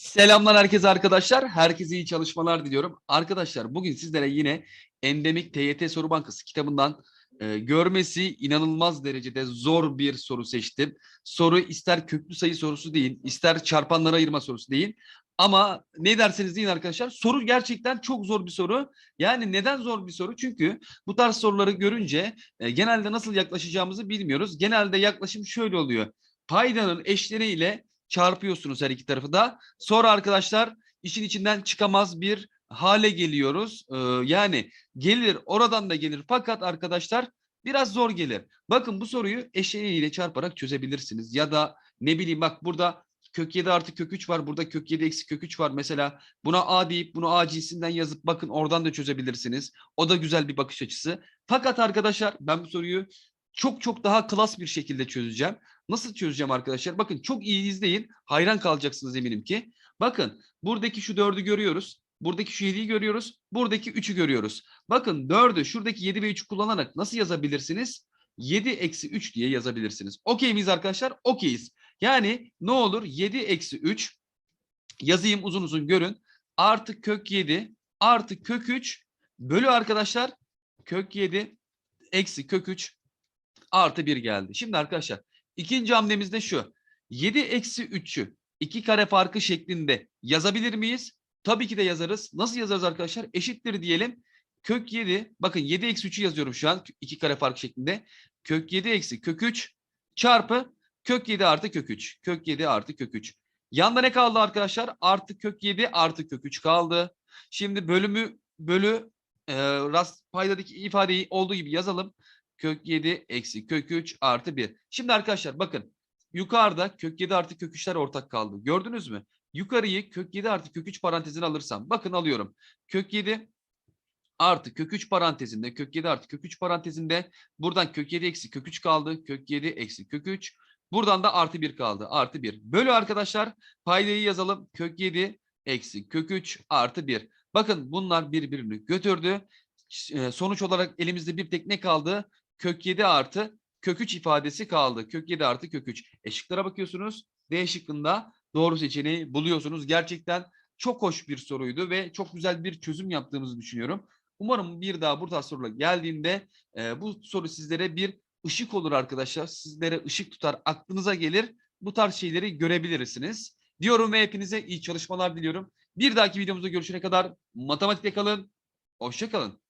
Selamlar herkese arkadaşlar. Herkese iyi çalışmalar diliyorum. Arkadaşlar bugün sizlere yine Endemik TYT Soru Bankası kitabından e, görmesi inanılmaz derecede zor bir soru seçtim. Soru ister köklü sayı sorusu değil, ister çarpanlara ayırma sorusu değil. Ama ne derseniz deyin arkadaşlar soru gerçekten çok zor bir soru. Yani neden zor bir soru? Çünkü bu tarz soruları görünce e, genelde nasıl yaklaşacağımızı bilmiyoruz. Genelde yaklaşım şöyle oluyor. Paydanın eşleriyle çarpıyorsunuz her iki tarafı da. Sonra arkadaşlar işin içinden çıkamaz bir hale geliyoruz. Ee, yani gelir oradan da gelir fakat arkadaşlar biraz zor gelir. Bakın bu soruyu eşeğiyle çarparak çözebilirsiniz. Ya da ne bileyim bak burada kök 7 artı kök 3 var. Burada kök 7 eksi kök 3 var. Mesela buna A deyip bunu A cinsinden yazıp bakın oradan da çözebilirsiniz. O da güzel bir bakış açısı. Fakat arkadaşlar ben bu soruyu çok çok daha klas bir şekilde çözeceğim. Nasıl çözeceğim arkadaşlar? Bakın çok iyi izleyin. Hayran kalacaksınız eminim ki. Bakın buradaki şu dördü görüyoruz. Buradaki şu 7'yi görüyoruz. Buradaki 3'ü görüyoruz. Bakın 4'ü şuradaki 7 ve 3'ü kullanarak nasıl yazabilirsiniz? 7 eksi 3 diye yazabilirsiniz. Okey miyiz arkadaşlar? Okeyiz. Yani ne olur? 7 eksi 3 yazayım uzun uzun görün. Artı kök 7 artı kök 3 bölü arkadaşlar kök 7 eksi kök 3 artı 1 geldi. Şimdi arkadaşlar ikinci hamlemiz de şu. 7 eksi 3'ü 2 kare farkı şeklinde yazabilir miyiz? Tabii ki de yazarız. Nasıl yazarız arkadaşlar? Eşittir diyelim. Kök 7 bakın 7 eksi 3'ü yazıyorum şu an 2 kare farkı şeklinde. Kök 7 eksi kök 3 çarpı kök 7 artı kök 3. Kök 7 artı kök 3. Yanda ne kaldı arkadaşlar? Artı kök 7 artı kök 3 kaldı. Şimdi bölümü bölü e, rast paydadaki ifadeyi olduğu gibi yazalım kök 7 eksi kök 3 artı 1. Şimdi arkadaşlar bakın yukarıda kök 7 artı kök 3'ler ortak kaldı. Gördünüz mü? Yukarıyı kök 7 artı kök 3 parantezine alırsam bakın alıyorum. Kök 7 artı kök 3 parantezinde kök 7 artı kök 3 parantezinde buradan kök 7 eksi kök 3 kaldı. Kök 7 eksi kök 3. Buradan da artı 1 kaldı. Artı 1. Bölü arkadaşlar paydayı yazalım. Kök 7 eksi kök 3 artı 1. Bakın bunlar birbirini götürdü. E, Sonuç olarak elimizde bir tek ne kaldı? Kök 7 artı kök 3 ifadesi kaldı. Kök 7 artı kök 3. Eşiklere bakıyorsunuz. D şıkkında doğru seçeneği buluyorsunuz. Gerçekten çok hoş bir soruydu ve çok güzel bir çözüm yaptığımızı düşünüyorum. Umarım bir daha bu tarz sorular geldiğinde e, bu soru sizlere bir ışık olur arkadaşlar. Sizlere ışık tutar, aklınıza gelir. Bu tarz şeyleri görebilirsiniz. Diyorum ve hepinize iyi çalışmalar diliyorum. Bir dahaki videomuzda görüşene kadar matematikte kalın. Hoşça kalın.